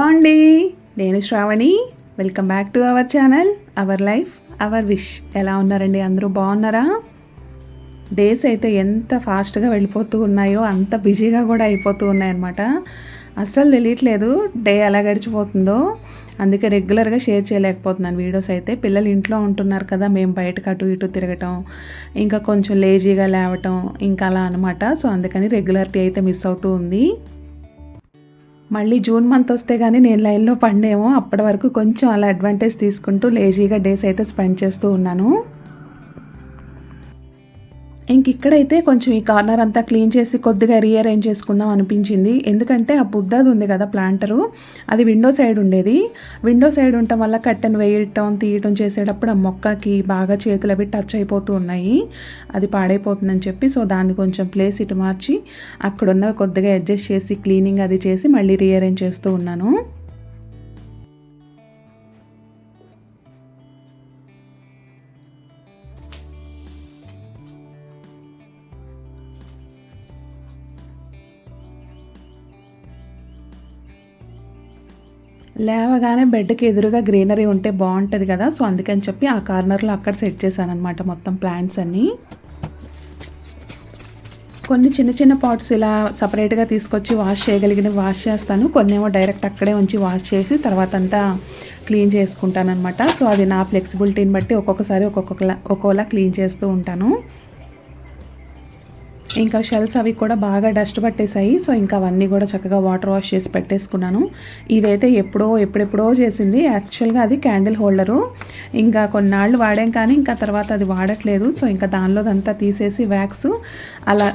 Hello అండి నేను Shravani. Welcome back to our channel our life our wish ఎలా ఉన్నారండి? అందరూ బాగున్నారా? డేస్ అయితే ఎంత ఫాస్ట్గా వెళ్ళిపోతూ ఉన్నాయో అంత బిజీగా కూడా అయిపోతూ ఉన్నాయన్నమాట. అస్సలు తెలియట్లేదు డే ఎలా గడిచిపోతుందో. అందుకే రెగ్యులర్గా షేర్ చేయలేకపోతున్నాను వీడియోస్ అయితే. పిల్లలు ఇంట్లో ఉంటున్నారు కదా మేము బయటకు అటు ఇటు తిరగటం ఇంకా కొంచెం లేజీగా లేవటం ఇంకా అలా అనమాట సో అందుకని రెగ్యులారిటీ అయితే మిస్ అవుతూ ఉంది. మళ్ళీ జూన్ మంత్ వస్తే కానీ నేను లైన్లో పడినేమో. అప్పటి వరకు కొంచెం అలా అడ్వాంటేజ్ తీసుకుంటూ లేజీగా డేస్ అయితే స్పెండ్ చేస్తూ ఉన్నాను. ఇంక ఇక్కడైతే కొంచెం ఈ కార్నర్ అంతా క్లీన్ చేసి కొద్దిగా రీఅరేంజ్ చేసుకుందాం అనిపించింది. ఎందుకంటే ఆ బుద్ధది ఉంది కదా ప్లాంటరు. అది విండో సైడ్ ఉండేది. విండో సైడ్ ఉండటం వల్ల కట్టెను వేయటం తీయటం చేసేటప్పుడు ఆ మొక్కకి బాగా చేతులు అవి టచ్ అయిపోతూ ఉన్నాయి. అది పాడైపోతుందని చెప్పి సో దాన్ని కొంచెం ప్లేస్ ఇటు మార్చి అక్కడున్నవి కొద్దిగా అడ్జస్ట్ చేసి క్లీనింగ్ అది చేసి మళ్ళీ రీఅరేంజ్ చేస్తూ ఉన్నాను. లేవగానే బెడ్కి ఎదురుగా గ్రీనరీ ఉంటే బాగుంటుంది కదా సో అందుకని చెప్పి ఆ కార్నర్లో అక్కడ సెట్ చేశాను అనమాట మొత్తం ప్లాంట్స్ అన్నీ. కొన్ని చిన్న చిన్న పాట్స్ ఇలా సపరేట్గా తీసుకొచ్చి వాష్ చేయగలిగిన వాష్ చేస్తాను. కొన్ని ఏమో డైరెక్ట్ అక్కడే ఉంచి వాష్ చేసి తర్వాత అంతా క్లీన్ చేసుకుంటాను అనమాట సో అది నా ఫ్లెక్సిబిలిటీని బట్టి ఒక్కొక్కసారి ఒక్కొక్క ఒక్కోలా క్లీన్ చేస్తూ ఉంటాను. ఇంకా షెల్స్ అవి కూడా బాగా డస్ట్ పట్టేశాయి. సో ఇంకా అవన్నీ కూడా చక్కగా వాటర్ వాష్ చేసి పెట్టేసుకున్నాను. ఇదైతే ఎప్పుడో ఎప్పుడెప్పుడో చేసింది. యాక్చువల్గా అది క్యాండిల్ హోల్డరు ఇంకా కొన్నాళ్ళు వాడాం కానీ ఇంకా తర్వాత అది వాడట్లేదు. సో ఇంకా దానిలోదంతా తీసేసి వ్యాక్స్ అలా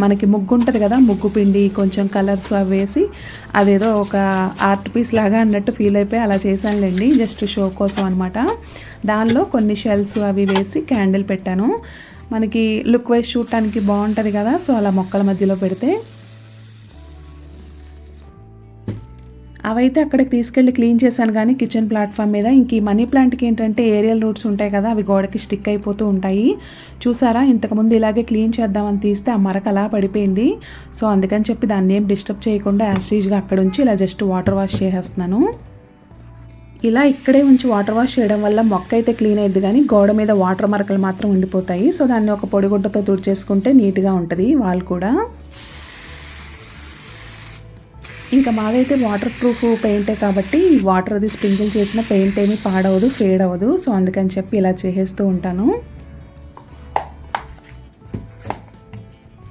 మనకి ముగ్గు ఉంటుంది కదా ముగ్గు పిండి కొంచెం కలర్స్ అవి వేసి అదేదో ఒక ఆర్ట్ పీస్ లాగా అన్నట్టు ఫీల్ అయిపోయి అలా చేశానులేండి. జస్ట్ షో కోసం అనమాట దానిలో కొన్ని షెల్స్ అవి వేసి క్యాండిల్ పెట్టాను. మనకి లుక్ వైజ్ చూడటానికి బాగుంటుంది కదా సో అలా మొక్కల మధ్యలో పెడితే. అవైతే అక్కడికి తీసుకెళ్ళి క్లీన్ చేశాను కానీ కిచెన్ ప్లాట్ఫామ్ మీద. ఇంక ఈ మనీ ప్లాంట్కి ఏంటంటే ఏరియల్ రూట్స్ ఉంటాయి కదా అవి గోడకి స్టిక్ అయిపోతూ ఉంటాయి. చూసారా ఇంతకుముందు ఇలాగే క్లీన్ చేద్దామని తీస్తే ఆ మరక అలా పడిపోయింది. సో అందుకని చెప్పి దాన్ని ఏం డిస్టర్బ్ చేయకుండా యాస్టీజ్గా అక్కడ ఉంచి ఇలా జస్ట్ వాటర్ వాష్ చేసేస్తున్నాను. ఇలా ఇక్కడే ఉంచి వాటర్ వాష్ చేయడం వల్ల మొక్క అయితే క్లీన్ అయ్యింది కానీ గోడ మీద వాటర్ మరకలు మాత్రం ఉండిపోతాయి. సో దాన్ని ఒక పొడిగుడ్డతో తుడిచేసుకుంటే నీట్గా ఉంటుంది వాళ్ళు కూడా. ఇంకా మాదైతే వాటర్ ప్రూఫ్ పెయింటే కాబట్టి వాటర్ అది స్ప్రింకిల్ చేసిన పెయింట్ ఏమీ పాడవదు ఫేడ్ అవ్వదు. సో అందుకని చెప్పి ఇలా చేసేస్తూ ఉంటాను.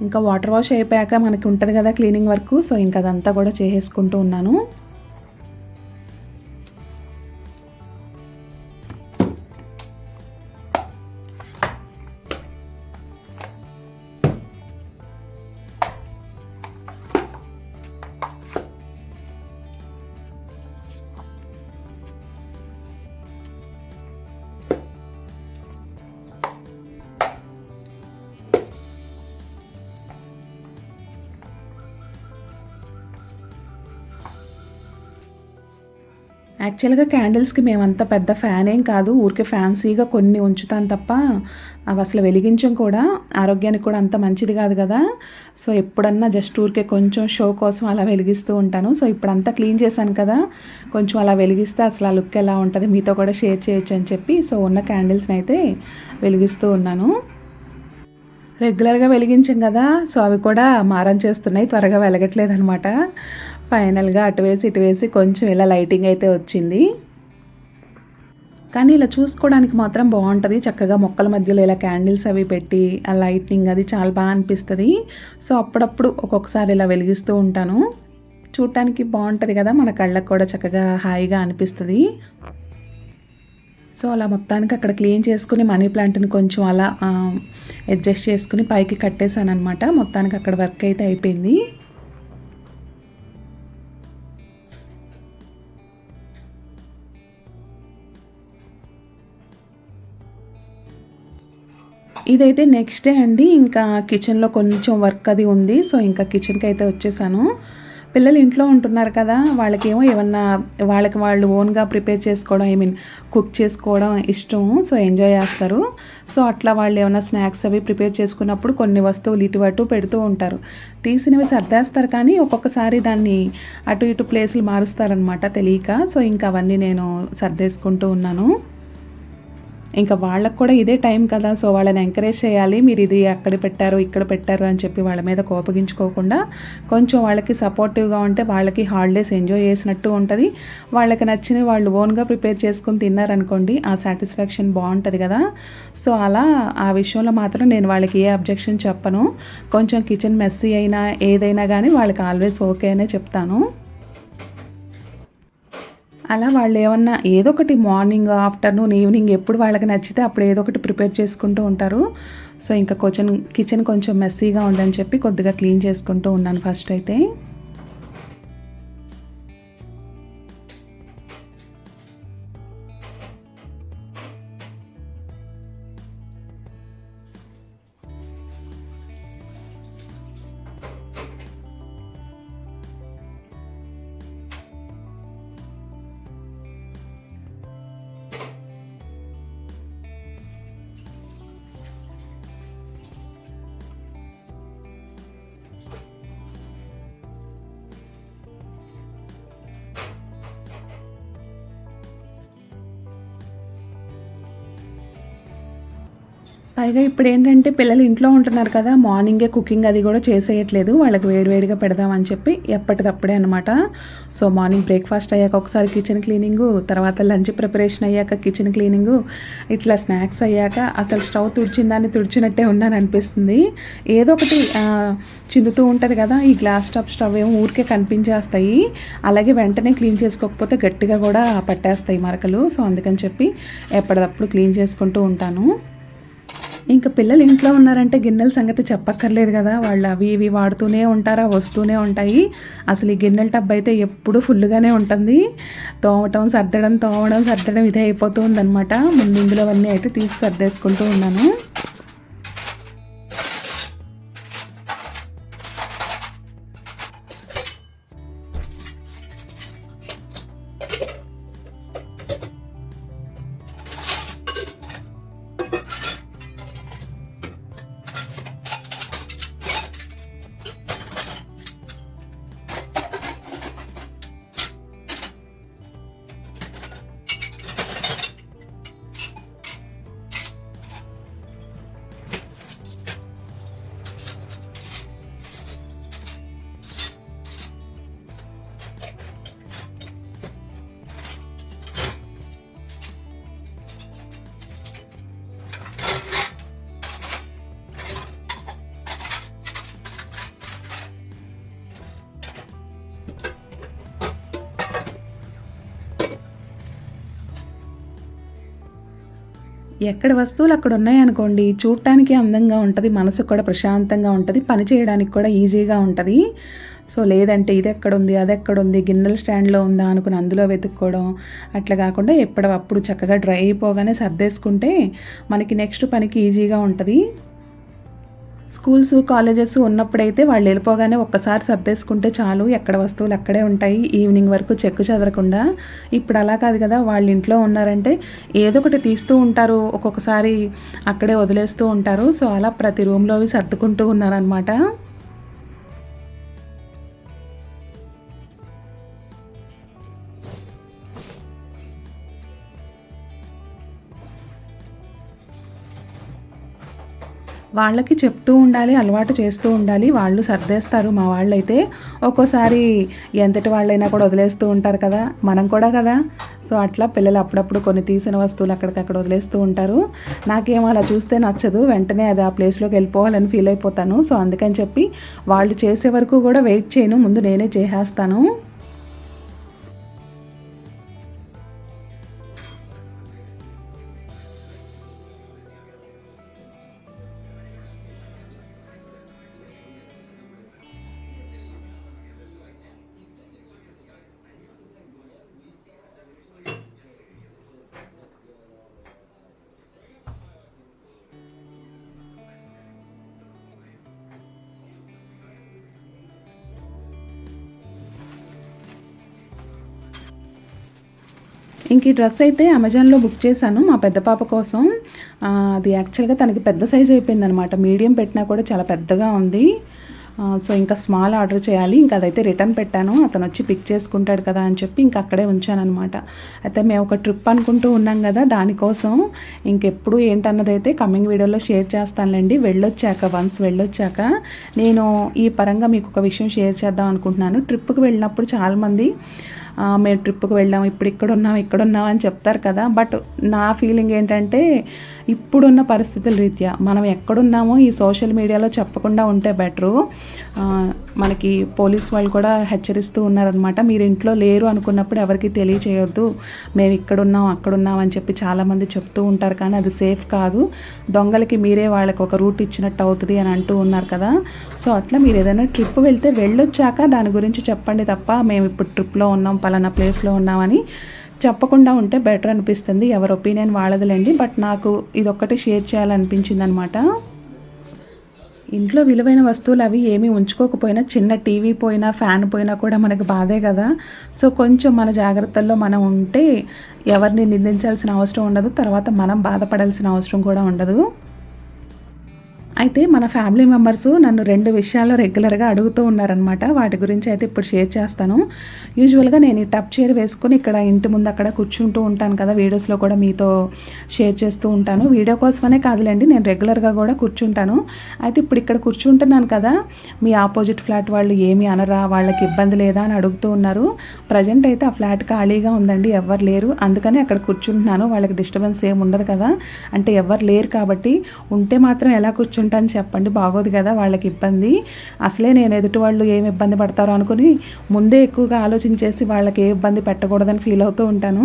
ఇంకా వాటర్ వాష్ అయిపోయాక మనకి ఉంటుంది కదా క్లీనింగ్ వర్క్ సో ఇంకా అదంతా కూడా చేసేసుకుంటూ ఉన్నాను. యాక్చువల్గా క్యాండిల్స్కి మేమంత పెద్ద ఫ్యాన్ ఏం కాదు. ఊరికే ఫ్యాన్సీగా కొన్ని ఉంచుతాను తప్ప అవి అసలు వెలిగించం కూడా. ఆరోగ్యానికి కూడా అంత మంచిది కాదు కదా. సో ఎప్పుడన్నా జస్ట్ ఊరికే కొంచెం షో కోసం అలా వెలిగిస్తూ ఉంటాను. సో ఇప్పుడంతా క్లీన్ చేశాను కదా. కొంచెం అలా వెలిగిస్తే అసలు ఆ లుక్ ఎలా ఉంటుంది మీతో కూడా షేర్ చేయొచ్చు అని చెప్పి సో ఉన్న క్యాండిల్స్ని అయితే వెలిగిస్తూ ఉన్నాను. రెగ్యులర్గా వెలిగించాం కదా. సో అవి కూడా మారం చేస్తున్నాయి. త్వరగా వెలగట్లేదు అనమాట ఫైనల్గా అటు వేసి ఇటు వేసి కొంచెం ఇలా లైటింగ్ అయితే వచ్చింది. కానీ ఇలా చూసుకోవడానికి మాత్రం బాగుంటుంది. చక్కగా మొక్కల మధ్యలో ఇలా క్యాండిల్స్ అవి పెట్టి ఆ లైటింగ్ అది చాలా బాగా అనిపిస్తుంది. సో అప్పుడప్పుడు ఒక్కొక్కసారి ఇలా వెలిగిస్తూ ఉంటాను. చూడటానికి బాగుంటుంది కదా మన కళ్ళకు కూడా చక్కగా హాయిగా అనిపిస్తుంది. సో అలా మొత్తానికి అక్కడ క్లీన్ చేసుకుని మనీ ప్లాంట్ని కొంచెం అలా అడ్జస్ట్ చేసుకుని పైకి కట్టేశాను అనమాట మొత్తానికి అక్కడ వర్క్ అయితే అయిపోయింది. ఇదైతే నెక్స్ట్ డే అండి. ఇంకా కిచెన్లో కొంచెం వర్క్ అది ఉంది. సో ఇంకా కిచెన్కి అయితే వచ్చేసాను. పిల్లలు ఇంట్లో ఉంటున్నారు కదా వాళ్ళకేమో ఏమన్నా వాళ్ళకి వాళ్ళు ఓన్గా ప్రిపేర్ చేసుకోవడం ఐ మీన్ కుక్ చేసుకోవడం ఇష్టం. సో ఎంజాయ్ చేస్తారు. సో అట్లా వాళ్ళు ఏమైనా స్నాక్స్ అవి ప్రిపేర్ చేసుకున్నప్పుడు కొన్ని వస్తువులు ఇటు అటు పెడుతూ ఉంటారు. తీసినవి సర్దేస్తారు కానీ ఒక్కొక్కసారి దాన్ని అటు ఇటు ప్లేసులు మారుస్తారనమాట తెలియక. సో ఇంకా అవన్నీ నేను సర్దేసుకుంటూ ఉన్నాను. ఇంకా వాళ్ళకు కూడా ఇదే టైం కదా. సో వాళ్ళని ఎంకరేజ్ చేయాలి. మీరు ఇది అక్కడ పెట్టారు ఇక్కడ పెట్టారు అని చెప్పి వాళ్ళ మీద కోపగించుకోకుండా కొంచెం వాళ్ళకి సపోర్టివ్గా ఉంటే వాళ్ళకి హాలిడేస్ ఎంజాయ్ చేసినట్టు ఉంటుంది. వాళ్ళకి నచ్చినవి వాళ్ళు ఓన్గా ప్రిపేర్ చేసుకుని తిన్నారనుకోండి ఆ సాటిస్ఫాక్షన్ బాగుంటుంది కదా. సో అలా ఆ విషయంలో మాత్రం నేను వాళ్ళకి ఏ అబ్జెక్షన్ చెప్పను. కొంచెం కిచెన్ మెస్సీ అయినా ఏదైనా కానీ వాళ్ళకి ఆల్వేస్ ఓకే అనే చెప్తాను. అలా వాళ్ళు ఏమన్నా ఏదో ఒకటి మార్నింగ్ ఆఫ్టర్నూన్ ఈవినింగ్ ఎప్పుడు వాళ్ళకి నచ్చితే అప్పుడు ఏదో ఒకటి ప్రిపేర్ చేసుకుంటూ ఉంటారు. సో ఇంకా కొంచెం కిచెన్ కొంచెం మెస్సీగా ఉందని చెప్పి కొద్దిగా క్లీన్ చేసుకుంటూ ఉన్నాను ఫస్ట్ అయితే. పైగా ఇప్పుడు ఏంటంటే పిల్లలు ఇంట్లో ఉంటున్నారు కదా మార్నింగే కుకింగ్ అది కూడా చేసేయట్లేదు వాళ్ళకి వేడివేడిగా పెడదామని చెప్పి ఎప్పటికప్పుడే అనమాట సో మార్నింగ్ బ్రేక్ఫాస్ట్ అయ్యాక ఒకసారి కిచెన్ క్లీనింగు తర్వాత లంచ్ ప్రిపరేషన్ అయ్యాక కిచెన్ క్లీనింగు ఇట్లా స్నాక్స్ అయ్యాక అసలు స్టవ్ తుడిచిందాన్ని తుడిచినట్టే ఉన్నాను అనిపిస్తుంది. ఏదో ఒకటి చిందుతూ ఉంటుంది కదా ఈ గ్లాస్ టాప్ స్టవ్ ఏమో ఊరికే కనిపించేస్తాయి అలాగే వెంటనే క్లీన్ చేసుకోకపోతే గట్టిగా కూడా పట్టేస్తాయి మరకలు. సో అందుకని చెప్పి ఎప్పటికప్పుడు క్లీన్ చేసుకుంటూ ఉంటాను. ఇంకా పిల్లలు ఇంట్లో ఉన్నారంటే గిన్నెల సంగతి చెప్పక్కర్లేదు కదా. వాళ్ళు అవి ఇవి వాడుతూనే ఉంటారా వస్తూనే ఉంటాయి. అసలు ఈ గిన్నెల టబ్ అయితే ఎప్పుడు ఫుల్గానే ఉంటుంది. తోమటం సర్దడం తోమడం సర్దడం ఇదే అయిపోతూ ఉందనమాట ముందు ఇందులో అవన్నీ అయితే తీసి సర్దేసుకుంటూ ఉన్నాను. ఎక్కడ వస్తువులు అక్కడ ఉన్నాయనుకోండి చూడటానికి అందంగా ఉంటుంది మనసు కూడా ప్రశాంతంగా ఉంటుంది పని చేయడానికి కూడా ఈజీగా ఉంటుంది. సో లేదంటే ఇది ఎక్కడుంది అది ఎక్కడుంది గిన్నెల స్టాండ్లో ఉందా అనుకుని అందులో వెతుక్కోవడం అట్లా కాకుండా ఎప్పటికప్పుడు చక్కగా డ్రై అయిపోగానే సర్దేసుకుంటే మనకి నెక్స్ట్ పనికి ఈజీగా ఉంటుంది. స్కూల్స్ కాలేజెస్ ఉన్నప్పుడైతే వాళ్ళు వెళ్ళిపోగానే ఒక్కసారి సర్దేసుకుంటే చాలు ఎక్కడ వస్తువులు అక్కడే ఉంటాయి ఈవినింగ్ వరకు చెక్కు చెదరకుండా. ఇప్పుడు అలా కాదు కదా వాళ్ళు ఇంట్లో ఉన్నారంటే ఏదో ఒకటి తీస్తూ ఉంటారు ఒక్కొక్కసారి అక్కడే వదిలేస్తూ ఉంటారు. సో అలా ప్రతి రూమ్లో సర్దుకుంటూ ఉన్నారనమాట వాళ్ళకి చెప్తూ ఉండాలి అలవాటు చేస్తూ ఉండాలి. వాళ్ళు సర్దేస్తారు. మా వాళ్ళైతే ఒక్కోసారి ఎంతటి వాళ్ళైనా కూడా వదిలేస్తూ ఉంటారు కదా. మనం కూడా కదా. సో అట్లా పిల్లలు అప్పుడప్పుడు కొన్ని తీసిన వస్తువులు అక్కడికక్కడ వదిలేస్తూ ఉంటారు. నాకేమో అలా చూస్తే నచ్చదు. వెంటనే అది ఆ ప్లేస్లోకి వెళ్ళిపోవాలని ఫీల్ అయిపోతాను. సో అందుకని చెప్పి వాళ్ళు చేసే వరకు కూడా వెయిట్ చేయను. ముందు నేనే చేసేస్తాను. ఇంక ఈ డ్రెస్ అయితే అమెజాన్లో బుక్ చేశాను మా పెద్ద పాప కోసం. అది యాక్చువల్గా తనకి పెద్ద సైజ్ అయిపోయింది అనమాట మీడియం పెట్టినా కూడా చాలా పెద్దగా ఉంది. సో ఇంకా స్మాల్ ఆర్డర్ చేయాలి. ఇంకా అదైతే రిటర్న్ పెట్టాను. అతను వచ్చి పిక్ చేసుకుంటాడు కదా అని చెప్పి ఇంకా అక్కడే ఉంచాను అనమాట అయితే మేము ఒక ట్రిప్ అనుకుంటూ ఉన్నాం కదా దానికోసం. ఇంకెప్పుడు ఏంటన్నదైతే కమింగ్ వీడియోలో షేర్ చేస్తానులేండి. వెళ్ళొచ్చాక వన్స్ వెళ్ళొచ్చాక నేను ఈ పరంగా మీకు ఒక విషయం షేర్ చేద్దాం అనుకుంటున్నాను. ట్రిప్కి వెళ్ళినప్పుడు చాలామంది మేము ట్రిప్కి వెళ్ళాం ఇప్పుడు ఇక్కడ ఉన్నాం ఇక్కడ ఉన్నాం అని చెప్తారు కదా. బట్ నా ఫీలింగ్ ఏంటంటే ఇప్పుడున్న పరిస్థితుల రీత్యా మనం ఎక్కడున్నామో ఈ సోషల్ మీడియాలో చెప్పకుండా ఉంటే బెటరు మనకి పోలీస్ వాళ్ళు కూడా హెచ్చరిస్తూ ఉన్నారనమాట మీరు ఇంట్లో లేరు అనుకున్నప్పుడు ఎవరికి తెలియచేయొద్దు. మేము ఇక్కడున్నాం అక్కడున్నాం అని చెప్పి చాలామంది చెప్తూ ఉంటారు కానీ అది సేఫ్ కాదు. దొంగలకి మీరే వాళ్ళకి ఒక రూట్ ఇచ్చినట్టు అవుతుంది అని అంటూ ఉన్నారు కదా. సో అట్లా మీరు ఏదైనా ట్రిప్ వెళ్తే వెళ్ళొచ్చాక దాని గురించి చెప్పండి తప్ప మేము ఇప్పుడు ట్రిప్లో ఉన్నాం పలానా ప్లేస్లో ఉన్నామని చెప్పకుండా ఉంటే బెటర్ అనిపిస్తుంది. ఎవరి ఒపీనియన్ వాళ్ళదిలేండి. బట్ నాకు ఇదొక్కటి షేర్ చేయాలనిపించింది అనమాట ఇంట్లో విలువైన వస్తువులు అవి ఏమీ ఉంచుకోకపోయినా చిన్న టీవీ పోయినా ఫ్యాన్ పోయినా కూడా మనకు బాధే కదా. సో కొంచెం మన జాగ్రత్తల్లో మనం ఉంటే ఎవరిని నిందించాల్సిన అవసరం ఉండదు. తర్వాత మనం బాధపడాల్సిన అవసరం కూడా ఉండదు. అయితే మన ఫ్యామిలీ మెంబర్స్ నన్ను రెండు విషయాల్లో రెగ్యులర్గా అడుగుతూ ఉన్నారనమాట వాటి గురించి అయితే ఇప్పుడు షేర్ చేస్తాను. యూజువల్గా నేను ఈ టప్ చైర్ వేసుకొని ఇక్కడ ఇంటి ముందు అక్కడ కూర్చుంటూ ఉంటాను కదా వీడియోస్లో కూడా మీతో షేర్ చేస్తూ ఉంటాను. వీడియో కోసమనే కాదులేండి నేను రెగ్యులర్గా కూడా కూర్చుంటాను. అయితే ఇప్పుడు ఇక్కడ కూర్చుంటున్నాను కదా మీ ఆపోజిట్ ఫ్లాట్ వాళ్ళు ఏమి అనరా వాళ్ళకి ఇబ్బంది లేదా అని అడుగుతూ ఉన్నారు. ప్రజెంట్ అయితే ఆ ఫ్లాట్ ఖాళీగా ఉందండి ఎవరు లేరు. అందుకని అక్కడ కూర్చుంటున్నాను వాళ్ళకి డిస్టర్బెన్స్ ఏమి ఉండదు కదా. అంటే ఎవరు లేరు కాబట్టి ఉంటే మాత్రం ఎలా కూర్చుంటాను చెప్పండి బాగోదు కదా వాళ్ళకి ఇబ్బంది. అసలే నేను ఎదుటి వాళ్ళు ఏమి ఇబ్బంది పడతారో అనుకుని ముందే ఎక్కువగా ఆలోచించేసి వాళ్ళకి ఏ ఇబ్బంది పెట్టకూడదని ఫీల్ అవుతూ ఉంటాను.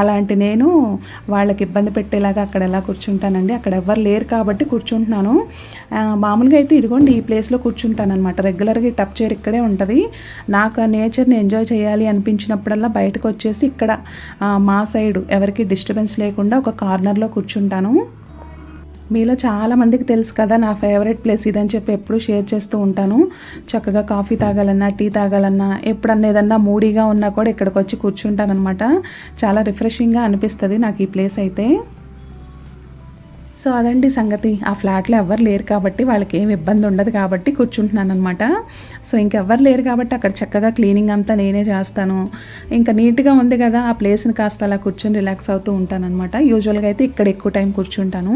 అలాంటి నేను వాళ్ళకి ఇబ్బంది పెట్టేలాగా అక్కడ ఎలా కూర్చుంటానండి? అక్కడ ఎవరు లేరు కాబట్టి కూర్చుంటున్నాను. మామూలుగా అయితే ఇదిగోండి ఈ ప్లేస్లో కూర్చుంటాను అనమాట రెగ్యులర్గా టప్ చైర్ ఇక్కడే ఉంటుంది. నాకు ఆ నేచర్ని ఎంజాయ్ చేయాలి అనిపించినప్పుడల్లా బయటకు వచ్చేసి ఇక్కడ మా సైడు ఎవరికి డిస్టర్బెన్స్ లేకుండా ఒక కార్నర్లో కూర్చుంటాను. మీలో చాలా మందికి తెలుసు కదా నా ఫేవరెట్ ప్లేస్ ఇదని చెప్పి ఎప్పుడు షేర్ చేస్తూ ఉంటాను. చక్కగా కాఫీ తాగాలన్నా టీ తాగాలన్నా ఎప్పుడన్నా ఏదన్నా మూడీగా ఉన్నా కూడా ఇక్కడికి వచ్చి కూర్చుంటానమాట చాలా రిఫ్రెషింగ్గా అనిపిస్తుంది నాకు ఈ ప్లేస్ అయితే. సో అదండి సంగతి. ఆ ఫ్లాట్లో ఎవ్వరు లేరు కాబట్టి వాళ్ళకి ఏం ఇబ్బంది ఉండదు కాబట్టి కూర్చుంటున్నాను అనమాట సో ఇంకెవ్వరు లేరు కాబట్టి అక్కడ చక్కగా క్లీనింగ్ అంతా నేనే చేస్తాను. ఇంకా నీట్గా ఉంది కదా ఆ ప్లేస్ని కాస్త అలా కూర్చొని రిలాక్స్ అవుతూ ఉంటానన్నమాట. యూజువల్గా అయితే ఇక్కడ ఎక్కువ టైం కూర్చుంటాను.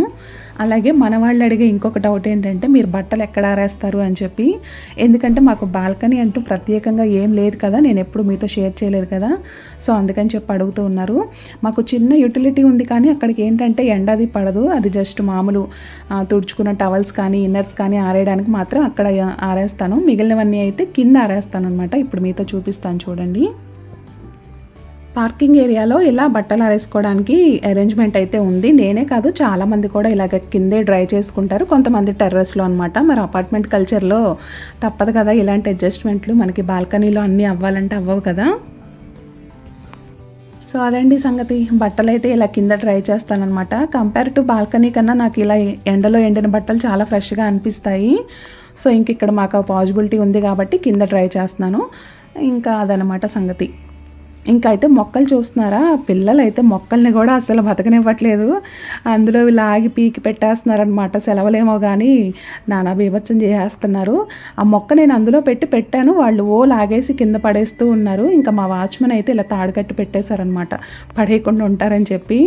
అలాగే మన వాళ్ళు అడిగే ఇంకొక డౌట్ ఏంటంటే మీరు బట్టలు ఎక్కడ ఆరేస్తారు? అని చెప్పి. ఎందుకంటే మాకు బాల్కనీ అంటూ ప్రత్యేకంగా ఏం లేదు కదా నేను ఎప్పుడు మీతో షేర్ చేయలేదు కదా. సో అందుకని చెప్పి అడుగుతూ ఉన్నారు. మాకు చిన్న యూటిలిటీ ఉంది కానీ అక్కడికి ఏంటంటే ఎండ అది పడదు అది జస్ట్ జస్ట్ మామూలు తుడుచుకున్న టవల్స్ కానీ ఇన్నర్స్ కానీ ఆరేయడానికి మాత్రం అక్కడ ఆరేస్తాను. మిగిలినవన్నీ అయితే కింద ఆరేస్తాను అనమాట ఇప్పుడు మీతో చూపిస్తాను చూడండి. పార్కింగ్ ఏరియాలో ఇలా బట్టలు ఆరేసుకోవడానికి అరేంజ్మెంట్ అయితే ఉంది. నేనే కాదు చాలామంది కూడా ఇలాగ కిందే డ్రై చేసుకుంటారు. కొంతమంది టెర్రస్లో అనమాట మరి అపార్ట్మెంట్ కల్చర్లో తప్పదు కదా ఇలాంటి అడ్జస్ట్మెంట్లు మనకి బాల్కనీలో అన్నీ అవ్వాలంటే అవ్వవు కదా. సో అదండి సంగతి. బట్టలు అయితే ఇలా కింద ట్రై చేస్తానమాట కంపేర్ టు బాల్కనీ కన్నా నాకు ఇలా ఎండలో ఎండిన బట్టలు చాలా ఫ్రెష్గా అనిపిస్తాయి. సో ఇంక ఇక్కడ మాకు ఆ పాసిబిలిటీ ఉంది కాబట్టి కింద ట్రై చేస్తున్నాను. ఇంకా అదనమాట సంగతి. ఇంకా అయితే మొక్కలు చూస్తున్నారా? పిల్లలు అయితే మొక్కల్ని కూడా అసలు బతకనివ్వట్లేదు. అందులో లాగి పీకి పెట్టేస్తున్నారనమాట సెలవులేమో కానీ నానా బీభత్సం చేసేస్తున్నారు. ఆ మొక్క నేను అందులో పెట్టి పెట్టాను. వాళ్ళు ఓ లాగేసి కింద పడేస్తూ ఉన్నారు. ఇంకా మా వాచ్మెన్ అయితే ఇలా తాడుకట్టి పెట్టేశారనమాట పడేయకుండా ఉంటారని చెప్పి.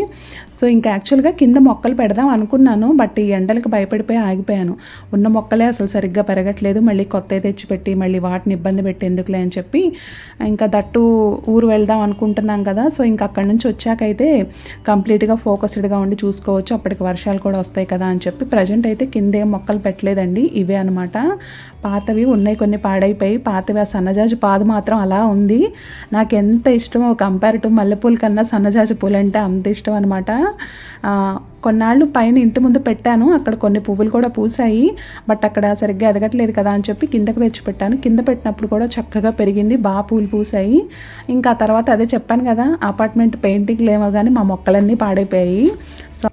సో ఇంకా యాక్చువల్గా కింద మొక్కలు పెడదాం అనుకున్నాను. బట్ ఈ ఎండలకు భయపడిపోయి ఆగిపోయాను. ఉన్న మొక్కలే అసలు సరిగ్గా పెరగట్లేదు. మళ్ళీ కొత్త తెచ్చిపెట్టి మళ్ళీ వాటిని ఇబ్బంది పెట్టి ఎందుకులే అని చెప్పి ఇంకా దట్టు ఊరు వెళ్దాం అనుకుంటున్నాం కదా. సో ఇంకా అక్కడి నుంచి వచ్చాకైతే కంప్లీట్గా ఫోకస్డ్గా ఉండి చూసుకోవచ్చు. అప్పటికి వర్షాలు కూడా వస్తాయి కదా అని చెప్పి ప్రజెంట్ అయితే కింద మొక్కలు పెట్టలేదండి. ఇవే అనమాట పాతవి ఉన్నాయి కొన్ని పాడైపోయి పాతవి. ఆ సన్నజాజి పాదు మాత్రం అలా ఉంది. నాకు ఎంత ఇష్టమో కంపేర్ టు మల్లెపూల కన్నా సన్నజాజి పూలు అంటే అంత ఇష్టం అనమాట కొన్నాళ్ళు పైన ఇంటి ముందు పెట్టాను. అక్కడ కొన్ని పువ్వులు కూడా పూసాయి బట్ అక్కడ సరిగ్గా ఎదగట్లేదు కదా అని చెప్పి కిందకు తెచ్చి పెట్టాను. కింద పెట్టినప్పుడు కూడా చక్కగా పెరిగింది. బాగా పూలు పూసాయి ఇంకా తర్వాత అదే చెప్పాను కదా అపార్ట్మెంట్ పెయింటింగ్లు ఏమో కానీ మా మొక్కలన్నీ పాడైపోయాయి. సో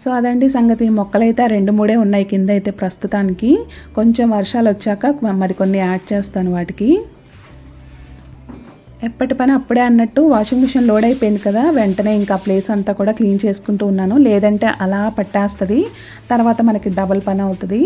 సో అదండి సంగతి. మొక్కలైతే రెండు మూడే ఉన్నాయి కింద అయితే ప్రస్తుతానికి. కొంచెం వర్షాలు వచ్చాక మరికొన్ని యాడ్ చేస్తాను వాటికి. ఎప్పటి పని అప్పుడే అన్నట్టు వాషింగ్ మిషన్ లోడ్ అయిపోయింది కదా వెంటనే ఇంకా ప్లేస్ అంతా కూడా క్లీన్ చేసుకుంటూ ఉన్నాను. లేదంటే అలా పట్టేస్తుంది. తర్వాత మనకి డబల్ పని అవుతుంది.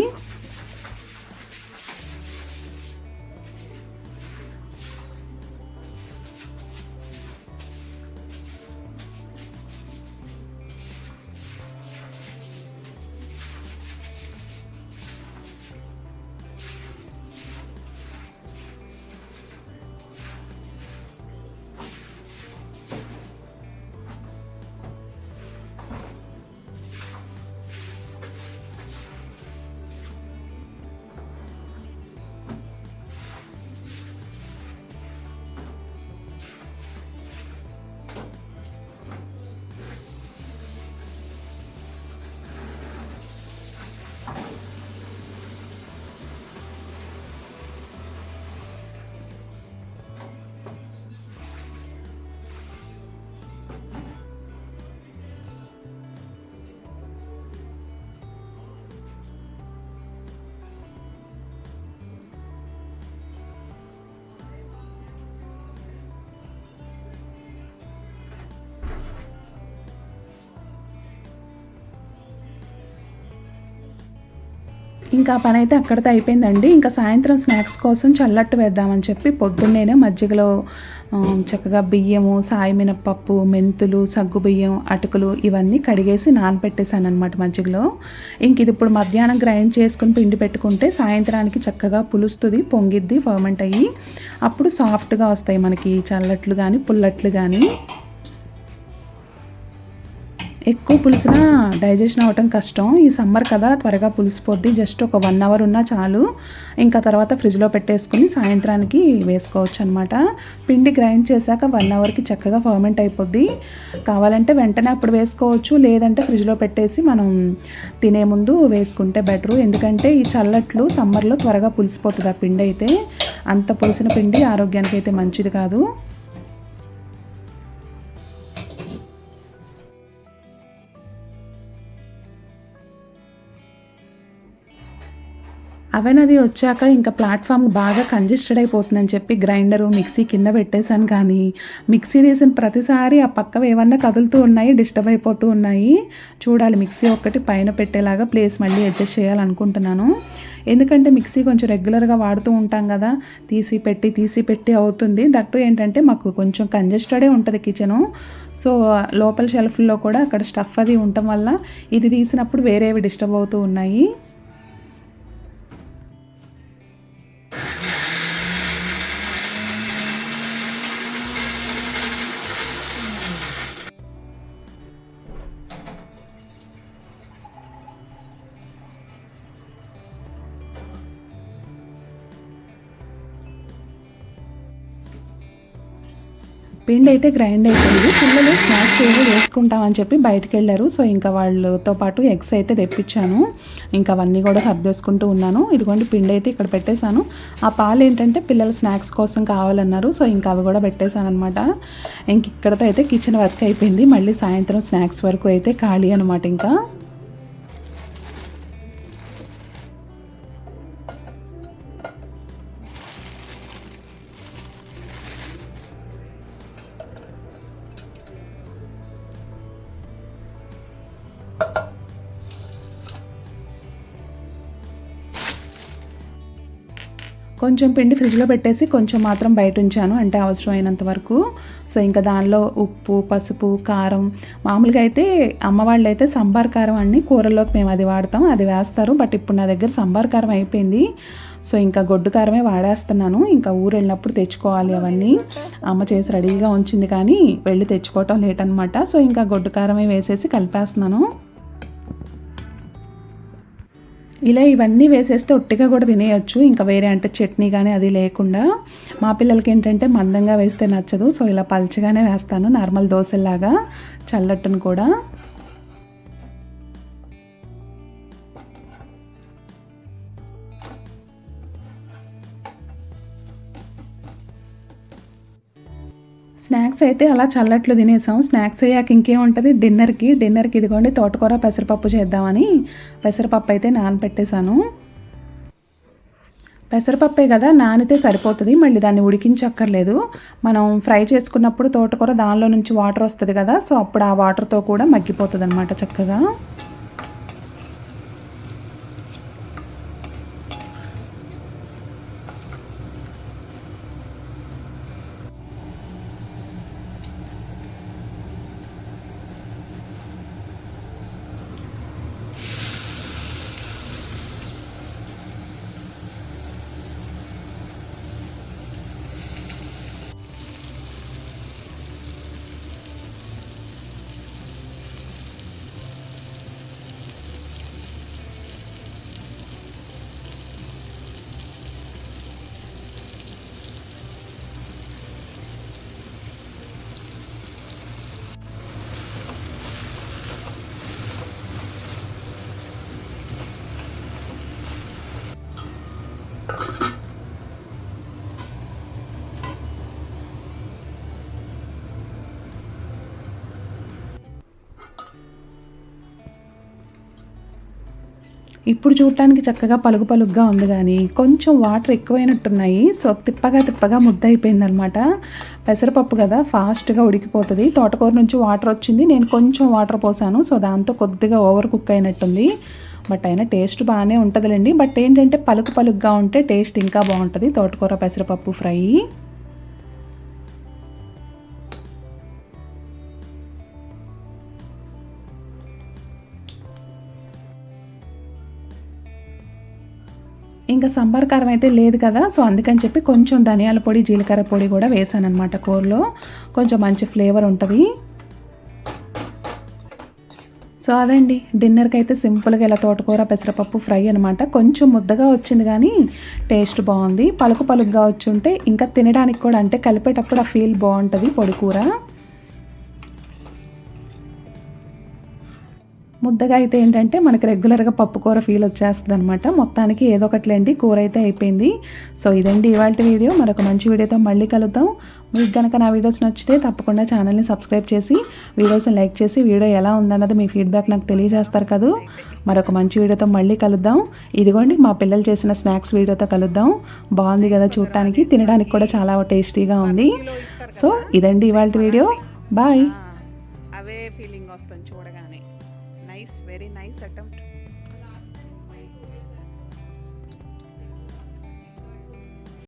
ఇంకా పని అయితే అక్కడితో అయిపోయిందండి. ఇంకా సాయంత్రం స్నాక్స్ కోసం చల్లట్టు వేద్దామని చెప్పి పొద్దున్నేనే మజ్జిగలో చక్కగా బియ్యము సాయి మినప్పప్పు మెంతులు సగ్గు బియ్యం అటుకులు ఇవన్నీ కడిగేసి నానపెట్టేశాను అనమాట మజ్జిగలో. ఇంక ఇది ఇప్పుడు మధ్యాహ్నం గ్రైండ్ చేసుకుని పిండి పెట్టుకుంటే సాయంత్రానికి చక్కగా పులుస్తుంది పొంగిద్ది ఫర్మెంట్ అయ్యి అప్పుడు సాఫ్ట్గా వస్తాయి మనకి చల్లట్లు కానీ పుల్లట్లు కానీ ఎక్కువ పులుసున డైజెషన్ అవ్వటం కష్టం. ఈ సమ్మర్ కదా త్వరగా పులిసిపోద్ది జస్ట్ ఒక వన్ అవర్ ఉన్నా చాలు. ఇంకా తర్వాత ఫ్రిడ్జ్లో పెట్టేసుకుని సాయంత్రానికి వేసుకోవచ్చు అనమాట పిండి గ్రైండ్ చేశాక వన్ అవర్కి చక్కగా ఫర్మెంట్ అయిపోద్ది. కావాలంటే వెంటనే అప్పుడు వేసుకోవచ్చు. లేదంటే ఫ్రిడ్జ్లో పెట్టేసి మనం తినే ముందు వేసుకుంటే బెటరు. ఎందుకంటే ఈ చల్లట్లు సమ్మర్లో త్వరగా పులిసిపోతుంది ఆ పిండి అయితే. అంత పులిసిన పిండి ఆరోగ్యానికి అయితే మంచిది కాదు. అవెన్ అది వచ్చాక ఇంకా ప్లాట్ఫామ్ బాగా కంజెస్టెడ్ అయిపోతుందని చెప్పి గ్రైండరు మిక్సీ కింద పెట్టేశాను కానీ మిక్సీ తీసిన ప్రతిసారి ఆ పక్క ఏమన్నా కదులుతూ ఉన్నాయి డిస్టర్బ్ అయిపోతూ ఉన్నాయి. చూడాలి మిక్సీ ఒక్కటి పైన పెట్టేలాగా ప్లేస్ మళ్ళీ అడ్జస్ట్ చేయాలనుకుంటున్నాను. ఎందుకంటే మిక్సీ కొంచెం రెగ్యులర్గా వాడుతూ ఉంటాం కదా తీసి పెట్టి తీసి పెట్టి అవుతుంది. దట్టు ఏంటంటే మాకు కొంచెం కంజెస్టెడే ఉంటుంది కిచెను సో లోపల షెల్ఫ్లో కూడా అక్కడ స్టఫ్ అది ఉండటం వల్ల ఇది తీసినప్పుడు వేరేవి డిస్టర్బ్ అవుతూ ఉన్నాయి. పిండి అయితే గ్రైండ్ అయిపోయింది. పిల్లలు స్నాక్స్ ఏవో వేసుకుంటామని చెప్పి బయటకు వెళ్ళారు సో ఇంకా వాళ్ళతో పాటు ఎగ్స్ అయితే తెప్పించాను. ఇంకా అవన్నీ కూడా సర్దేసుకుంటూ ఉన్నాను. ఇదిగోండి పిండి అయితే ఇక్కడ పెట్టేశాను. ఆ పాలు ఏంటంటే పిల్లల స్నాక్స్ కోసం కావాలన్నారు. సో ఇంకా అవి కూడా పెట్టేశాను అనమాట ఇంక ఇక్కడతో అయితే కిచెన్ వర్క్ అయిపోయింది. మళ్ళీ సాయంత్రం స్నాక్స్ వరకు అయితే ఖాళీ అనమాట ఇంకా. కొంచెం పిండి ఫ్రిడ్జ్లో పెట్టేసి కొంచెం మాత్రం బయట ఉంచాను అంటే అవసరమైనంత వరకు. సో ఇంకా దానిలో ఉప్పు పసుపు కారం మామూలుగా అయితే అమ్మ వాళ్ళు అయితే సంబార్ కారం అన్ని కూరల్లోకి మేము అది వాడతాం అది వేస్తారు. బట్ ఇప్పుడు నా దగ్గర సంబార్ కారం అయిపోయింది. సో ఇంకా గొడ్డు కారమే వాడేస్తున్నాను. ఇంకా ఊరు వెళ్ళినప్పుడు తెచ్చుకోవాలి అవన్నీ. అమ్మ చేసి రెడీగా ఉంచింది కానీ వెళ్ళి తెచ్చుకోవటం లేట్ అనమాట సో ఇంకా గొడ్డు కారమే వేసేసి కలిపేస్తున్నాను. ఇలా ఇవన్నీ వేసేస్తే ఒట్టిగా కూడా తినేయచ్చు. ఇంకా వేరే అంటే చట్నీ కానీ అది లేకుండా. మా పిల్లలకి ఏంటంటే మందంగా వేస్తే నచ్చదు. సో ఇలా పల్చగానే వేస్తాను. నార్మల్ దోశలాగా చల్లట్టును కూడా. స్నాక్స్ అయితే అలా చల్లట్లు తినేసాం. స్నాక్స్ అయ్యాక ఇంకేముంటుంది? డిన్నర్కి డిన్నర్కి ఇదిగోండి తోటకూర పెసరపప్పు చేద్దామని పెసరపప్పు అయితే నానపెట్టేశాను. పెసరపప్పే కదా నానితే సరిపోతుంది. మళ్ళీ దాన్ని ఉడికించక్కర్లేదు. మనం ఫ్రై చేసుకున్నప్పుడు తోటకూర దానిలో నుంచి వాటర్ వస్తుంది కదా సో అప్పుడు ఆ వాటర్తో కూడా మగ్గిపోతుంది అనమాట చక్కగా. ఇప్పుడు చూడటానికి చక్కగా పలుగు పలుగ్గా ఉంది కానీ కొంచెం వాటర్ ఎక్కువైనట్టున్నాయి. సో తిప్పగా తిప్పగా ముద్ద అయిపోయిందనమాట పెసరపప్పు కదా ఫాస్ట్గా ఉడికిపోతుంది. తోటకూర నుంచి వాటర్ వచ్చింది. నేను కొంచెం వాటర్ పోసాను. సో దాంతో కొద్దిగా ఓవర్ కుక్ అయినట్టుంది. బట్ అయినా టేస్ట్ బాగానే ఉంటుందిలేండి. బట్ ఏంటంటే పలుకు పలుగ్గా ఉంటే టేస్ట్ ఇంకా బాగుంటుంది. తోటకూర పెసరపప్పు ఫ్రై. ఇంకా సంబార్ కారం అయితే లేదు కదా సో అందుకని చెప్పి కొంచెం ధనియాల పొడి జీలకర్ర పొడి కూడా వేసాను అనమాట కూరలో. కొంచెం మంచి ఫ్లేవర్ ఉంటుంది. సో అదండి డిన్నర్కి అయితే సింపుల్గా ఇలా తోటకూర పెసరపప్పు ఫ్రై అనమాట కొంచెం ముద్దగా వచ్చింది కానీ టేస్ట్ బాగుంది. పలుకు పలుకుగా వచ్చి ఉంటే ఇంకా తినడానికి కూడా అంటే కలిపేటప్పుడు ఆ ఫీల్ బాగుంటుంది పొడి కూర. ముద్దగా అయితే ఏంటంటే మనకి రెగ్యులర్గా పప్పు కూర ఫీల్ వచ్చేస్తుంది అనమాట మొత్తానికి ఏదో ఒకటిలేండి కూర అయితే అయిపోయింది. సో ఇదండి ఇవాళ వీడియో. మరొక మంచి వీడియోతో మళ్ళీ కలుద్దాం. మీకు కనుక నా వీడియోస్ నచ్చితే తప్పకుండా ఛానల్ని సబ్స్క్రైబ్ చేసి వీడియోస్ని లైక్ చేసి వీడియో ఎలా ఉందన్నది మీ ఫీడ్బ్యాక్ నాకు తెలియజేస్తారు కదా. మరొక మంచి వీడియోతో మళ్ళీ కలుద్దాం. ఇదిగోండి మా పిల్లలు చేసిన స్నాక్స్ వీడియోతో కలుద్దాం. బాగుంది కదా చూడటానికి తినడానికి కూడా చాలా టేస్టీగా ఉంది. సో ఇదండి ఇవాళ వీడియో. బాయ్.